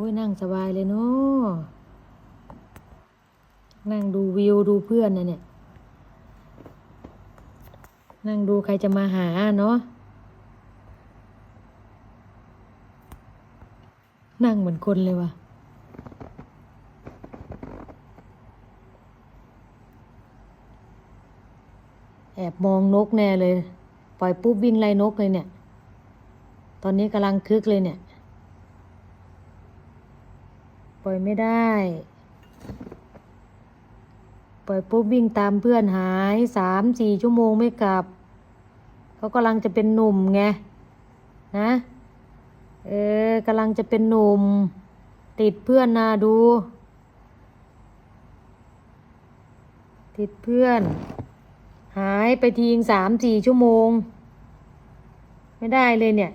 อ้ยนั่งสบายเลยเนาะนั่งดูวิวดูเพื่อนนะเนี่ย นั่งดูใครจะมาหาเนาะ นั่งเหมือนคนเลยว่ะ แอบมองนกแน่เลย ปล่อยปุ๊บวิ่งไล่นกเลยเนี่ย ตอนนี้กำลังคึกเลยเนี่ย ปล่อยไม่ได้ ปล่อยปุ๊บวิ่งตามเพื่อนหายสามสี่ชั่วโมงไม่กลับ เขากำลังจะเป็นหนุ่มไง นะ เออกำลังจะเป็นหนุ่ม ติดเพื่อนนะดู ติดเพื่อน หายไปทีงสามสี่ชั่วโมง ไม่ได้เลยเนี่ย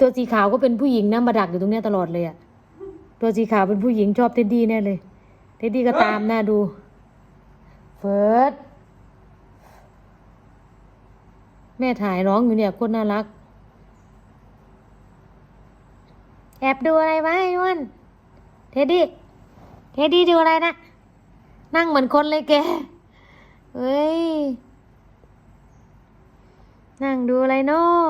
ตัวสีขาวก็เป็นผู้หญิงนะมาดักอยู่ตรงเนี้ยตลอดเลยอะตัวสีขาวเป็นผู้หญิงชอบเท็ดดี้แน่เลยเท็ดดี้ก็ตามหน้าดู เฟิร์สแม่ถ่ายน้องอยู่เนี่ยโคตรน่ารัก แอบดูอะไรวะไอ้อ้วนเท็ดดี้เท็ดดี้ดูอะไรนะ นั่งเหมือนคนเลยแกเฮ้ย นั่งดูอะไรเนาะ